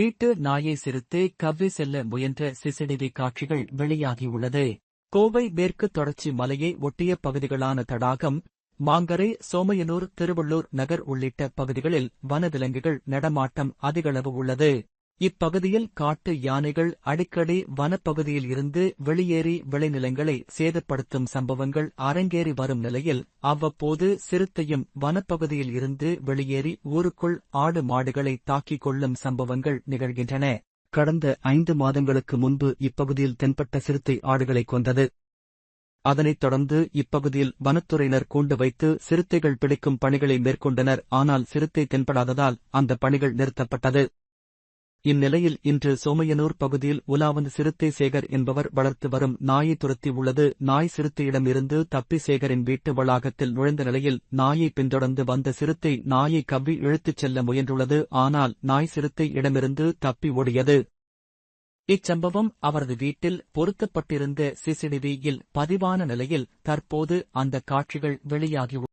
வீட்டு நாயை சிறுத்தை கவ்வி செல்ல முயன்ற சிசிடிவி காட்சிகள் வெளியாகியுள்ளது. கோவை மேற்கு தொடர்ச்சி மலையை ஒட்டிய பகுதிகளான தடாகம் மாங்கரை சோமையனூர் திருவள்ளூர் நகர் உள்ளிட்ட பகுதிகளில் வனவிலங்குகள் நடமாட்டம் அதிகளவு உள்ளது. இப்பகுதியில் காட்டு யானைகள் அடிக்கடி வனப்பகுதியில் இருந்து வெளியேறி விளைநிலங்களை சேதப்படுத்தும் சம்பவங்கள் அரங்கேறி வரும் நிலையில் அவ்வப்போது சிறுத்தையும் வனப்பகுதியில் இருந்து வெளியேறி ஊருக்குள் ஆடு மாடுகளை தாக்கிக் கொள்ளும் சம்பவங்கள் நிகழ்கின்றன. கடந்த ஐந்து மாதங்களுக்கு முன்பு இப்பகுதியில் தென்பட்ட சிறுத்தை ஆடுகளை கொண்டது அதனைத் தொடர்ந்து இப்பகுதியில் வனத்துறையினர் கூண்டு வைத்து சிறுத்தைகள் பிடிக்கும் பணிகளை மேற்கொண்டனர். ஆனால் சிறுத்தை தென்படாததால் அந்த பணிகள் நிறுத்தப்பட்டது. இந்நிலையில் இன்று சோமையனூர் பகுதியில் உலாவந்த சிறுத்தை சேகர் என்பவர் வளர்த்து வரும் நாயை துரத்தி உள்ளது. நாய் சிறுத்தையிடமிருந்து தப்பி சேகரின் வீட்டு வளாகத்தில் நுழைந்த நிலையில் நாயை பின்தொடர்ந்து வந்த சிறுத்தை நாயை கவ்வி இழுத்துச் செல்ல முயன்றுள்ளது. ஆனால் நாய் சிறுத்தை இடமிருந்து தப்பி ஓடியது. இச்சம்பவம் அவரது வீட்டில் பொருத்தப்பட்டிருந்த சிசிடிவியில் பதிவான நிலையில் தற்போது அந்த காட்சிகள் வெளியாகியுள்ளன